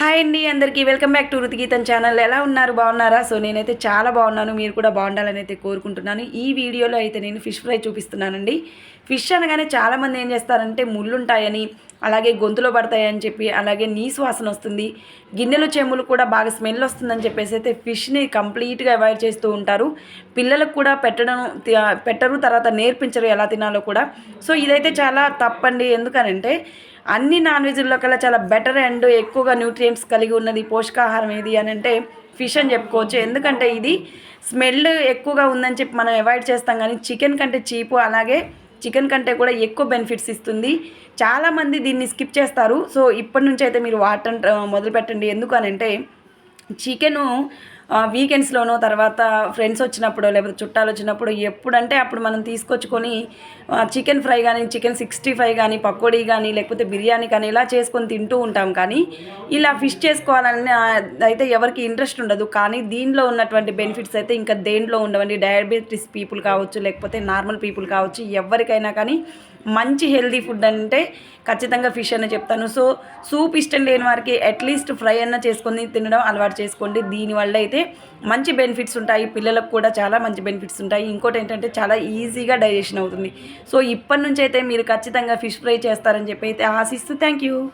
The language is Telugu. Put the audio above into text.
హాయ్ అండి అందరికీ. Welcome back to Ruthigeetham channel. ఎలా ఉన్నారు? బాగున్నారా? సో నేనైతే చాలా బాగున్నాను. మీరు కూడా బాగుండాలని అయితే కోరుకుంటున్నాను. ఈ వీడియోలో అయితే నేను ఫిష్ ఫ్రై చూపిస్తున్నానండి. ఫిష్ అనగానే చాలామంది ఏం చేస్తారంటే ముళ్ళుంటాయని అలాగే గొంతులో పడతాయని చెప్పి అలాగే నీసు వాసన వస్తుంది. గిన్నెలు చెమ్ములు కూడా బాగా స్మెల్ వస్తుందని చెప్పేసి అయితే ఫిష్ని కంప్లీట్గా అవాయిడ్ చేస్తూ ఉంటారు. పిల్లలకు కూడా పెట్టడం పెట్టరు తర్వాత నేర్పించరు ఎలా తినాలో కూడా. సో ఇదైతే చాలా తప్పండి. ఎందుకనంటే అన్ని నాన్ వెజ్లో కల్లా చాలా బెటర్ అండ్ ఎక్కువగా న్యూట్రియంట్స్ కలిగి ఉన్నది పోషకాహారం ఏది అని అంటే ఫిష్ అని చెప్పుకోవచ్చు. ఎందుకంటే ఇది స్మెల్ ఎక్కువగా ఉందని చెప్పి మనం అవాయిడ్ చేస్తాం కానీ చికెన్ కంటే చీపు అలాగే చికెన్ కంటే కూడా ఎక్కువ బెనిఫిట్స్ ఇస్తుంది. చాలామంది దీన్ని స్కిప్ చేస్తారు. సో ఇప్పటి నుంచి అయితే మీరు వాటర్ మొదలు పెట్టండి ఎందుకు అని అంటే చికెను వీకెండ్స్లోనో తర్వాత ఫ్రెండ్స్ వచ్చినప్పుడు లేకపోతే చుట్టాలు వచ్చినప్పుడు ఎప్పుడంటే అప్పుడు మనం తీసుకొచ్చుకొని చికెన్ ఫ్రై కానీ చికెన్ సిక్స్టీ ఫైవ్ కానీ పకోడీ కానీ లేకపోతే బిర్యానీ కానీ ఇలా చేసుకొని తింటూ ఉంటాం. కానీ ఇలా ఫిష్ చేసుకోవాలని అయితే ఎవరికి ఇంట్రెస్ట్ ఉండదు. కానీ దీనిలో ఉన్నటువంటి బెనిఫిట్స్ అయితే ఇంకా దేంట్లో ఉండవండి. డయాబెటీస్ పీపుల్ కావచ్చు లేకపోతే నార్మల్ పీపుల్ కావచ్చు ఎవరికైనా కానీ మంచి హెల్దీ ఫుడ్ అంటే ఖచ్చితంగా ఫిష్ అనే చెప్తాను. సో సూప్ ఇష్టం లేని వారికి అట్లీస్ట్ ఫ్రై అన్న చేసుకొని తినడం అలవాటు చేసుకోండి. దీనివల్ల అయితే మంచి బెనిఫిట్స్ ఉంటాయి. పిల్లలకు కూడా చాలా మంచి బెనిఫిట్స్ ఉంటాయి. ఇంకోటి ఏంటంటే చాలా ఈజీగా డైజెషన్ అవుతుంది. సో ఇప్పటి నుంచి అయితే మీరు ఖచ్చితంగా ఫిష్ ఫ్రై చేస్తారని చెప్పి అయితే ఆశిస్తూ థ్యాంక్ యూ